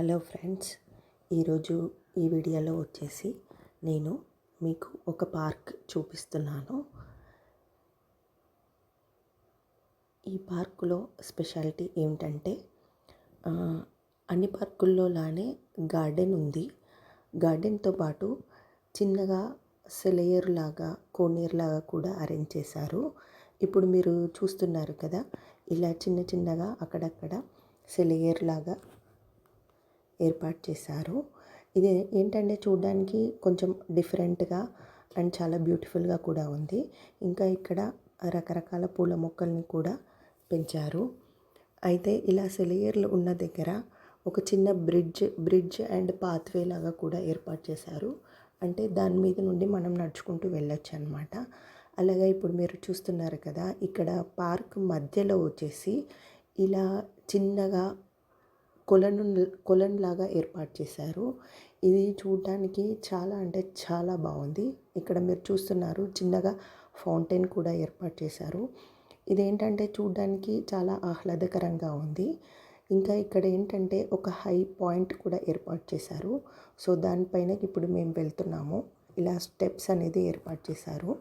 Hello friends ఈరోజు ఈ వీడియోలో వచ్చేసి నేను మీకు ఒక పార్క్ చూపిస్తున్నాను. ఈ పార్కులో స్పెషాలిటీ ఏమిటంటే అన్ని పార్కుల్లో లానే గార్డెన్ ఉంది. గార్డెన్తో పాటు చిన్నగా సెలయర్ లాగా కోనేరు లాగా కూడా అరేంజ్ చేశారు. ఇప్పుడు మీరు చూస్తున్నారు కదా ఇలా చిన్న చిన్నగా అక్కడక్కడ సెలయర్ లాగా ఏర్పాటు చేశారు. ఇది ఏంటంటే చూడడానికి కొంచెం డిఫరెంట్గా అండ్ చాలా బ్యూటిఫుల్గా కూడా ఉంది. ఇంకా ఇక్కడ రకరకాల పూల మొక్కల్ని కూడా పెంచారు. అయితే ఇలా సెలయర్లు ఉన్న దగ్గర ఒక చిన్న బ్రిడ్జ్ బ్రిడ్జ్ అండ్ పాత్వే లాగా కూడా ఏర్పాటు చేశారు. అంటే దాని మీద నుండి మనం నడుచుకుంటూ వెళ్ళొచ్చు అనమాట అలాగే ఇప్పుడు మీరు చూస్తున్నారు కదా ఇక్కడ పార్క్ మధ్యలో వచ్చేసి ఇలా చిన్నగా కొలను కొలను లాగా ఏర్పాటు చేశారు. ఇది చూడడానికి చాలా అంటే చాలా బాగుంది. ఇక్కడ మీరు చూస్తున్నారు చిన్నగా ఫౌంటైన్ కూడా ఏర్పాటు చేశారు. ఇదేంటంటే చూడడానికి చాలా ఆహ్లాదకరంగా ఉంది. ఇంకా ఇక్కడ ఏంటంటే ఒక హై పాయింట్ కూడా ఏర్పాటు చేశారు. సో దానిపైన ఇప్పుడు మేము వెళ్తున్నాము. ఇలా స్టెప్స్ అనేది ఏర్పాటు చేశారు.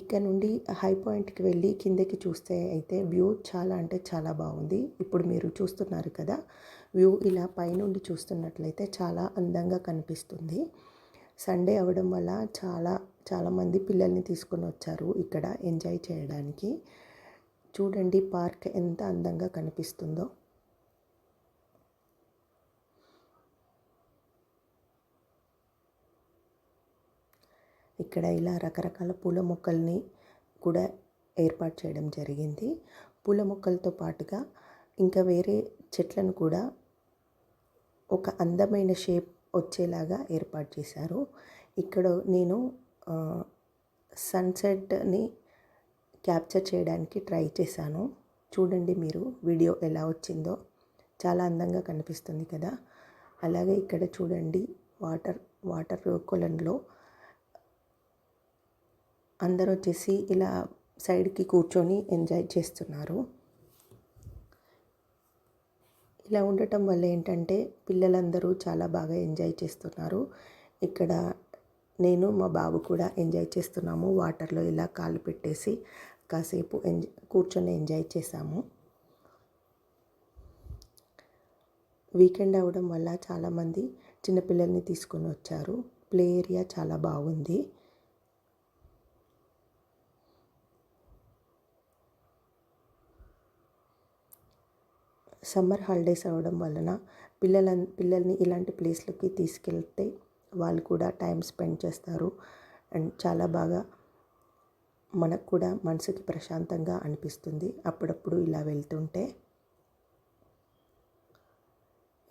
ఇక్కడ నుండి హై పాయింట్కి వెళ్ళి కిందకి చూస్తే అయితే వ్యూ చాలా అంటే చాలా బాగుంది. ఇప్పుడు మీరు చూస్తున్నారు కదా వ్యూ ఇలా పైనుండి చూస్తున్నట్లయితే చాలా అందంగా కనిపిస్తుంది. సండే అవ్వడం వల్ల చాలా చాలామంది పిల్లల్ని తీసుకొని వచ్చారు ఇక్కడ ఎంజాయ్ చేయడానికి. చూడండి పార్క్ ఎంత అందంగా కనిపిస్తుందో. ఇక్కడ ఇలా రకరకాల పూల మొక్కల్ని కూడా ఏర్పాటు చేయడం జరిగింది. పూల మొక్కలతో పాటుగా ఇంకా వేరే చెట్లను కూడా ఒక అందమైన షేప్ వచ్చేలాగా ఏర్పాటు చేశారు. ఇక్కడ నేను సన్సెట్ని క్యాప్చర్ చేయడానికి ట్రై చేశాను. చూడండి మీరు వీడియో ఎలా వచ్చిందో. చాలా అందంగా కనిపిస్తుంది కదా. అలాగే ఇక్కడ చూడండి వాటర్ వాటర్ కొలంలో అందరూ వచ్చేసి ఇలా సైడ్కి కూర్చొని ఎంజాయ్ చేస్తున్నారు. ఇలా ఉండటం వల్ల ఏంటంటే పిల్లలందరూ చాలా బాగా ఎంజాయ్ చేస్తున్నారు. ఇక్కడ నేను మా బాబు కూడా ఎంజాయ్ చేస్తున్నాము. వాటర్లో ఇలా కాలు పెట్టేసి కాసేపు ఎంజాయ్ కూర్చొని ఎంజాయ్ చేశాము. వీకెండ్ అవ్వడం వల్ల చాలామంది చిన్నపిల్లల్ని తీసుకొని వచ్చారు. ప్లే ఏరియా చాలా బాగుంది. సమ్మర్ హాలిడేస్ అవ్వడం వలన పిల్లల పిల్లల్ని ఇలాంటి ప్లేస్లకి తీసుకెళ్తే వాళ్ళు కూడా టైం స్పెండ్ చేస్తారు. అండ్ చాలా బాగా మనకు కూడా మనసుకి ప్రశాంతంగా అనిపిస్తుంది అప్పుడప్పుడు ఇలా వెళ్తుంటే.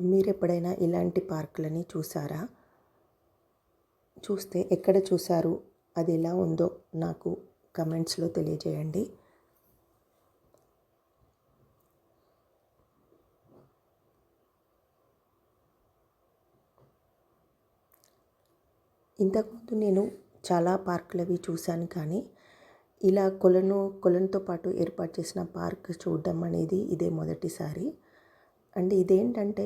మీరు ఎప్పుడైనా ఇలాంటి పార్కులని చూసారా? చూస్తే ఎక్కడ చూసారు? అది ఎలా ఉందో నాకు కమెంట్స్లో తెలియజేయండి. ఇంతకుముందు నేను చాలా పార్కులు అవి చూశాను కానీ ఇలా కొలను కొలనుతో పాటు ఏర్పాటు చేసిన పార్క్ చూడడం అనేది ఇదే మొదటిసారి. అండ్ ఇదేంటంటే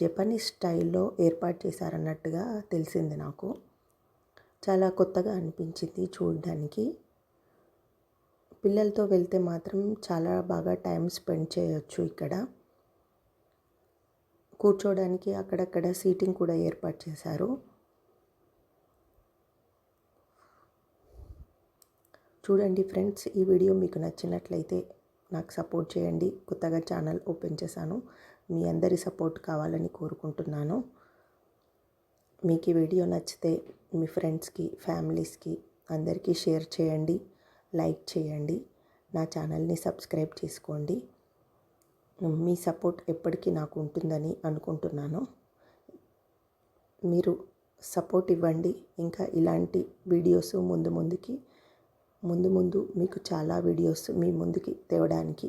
జపనీస్ స్టైల్లో ఏర్పాటు చేశారన్నట్టుగా తెలిసింది నాకు. చాలా కొత్తగా అనిపించింది చూడడానికి. పిల్లలతో వెళ్తే మాత్రం చాలా బాగా టైం స్పెండ్ చేయొచ్చు ఇక్కడ. కూర్చోవడానికి అక్కడక్కడ సీటింగ్ కూడా ఏర్పాటు చేశారు. చూడండి ఫ్రెండ్స్ ఈ వీడియో మీకు నచ్చినట్లయితే నాకు సపోర్ట్ చేయండి. కొత్తగా ఛానల్ ఓపెన్ చేశాను. మీ అందరి సపోర్ట్ కావాలని కోరుకుంటున్నాను. మీకు ఈ వీడియో నచ్చితే మీ ఫ్రెండ్స్కి ఫ్యామిలీస్కి అందరికీ షేర్ చేయండి లైక్ చేయండి నా ఛానల్ని సబ్స్క్రైబ్ చేసుకోండి. మీ సపోర్ట్ ఎప్పటికీ నాకు ఉంటుందని అనుకుంటున్నాను. మీరు సపోర్ట్ ఇవ్వండి. ఇంకా ఇలాంటి వీడియోస్ ముందు ముందుకి ముందు ముందు మీకు చాలా వీడియోస్ మీ ముందుకి తేవడానికి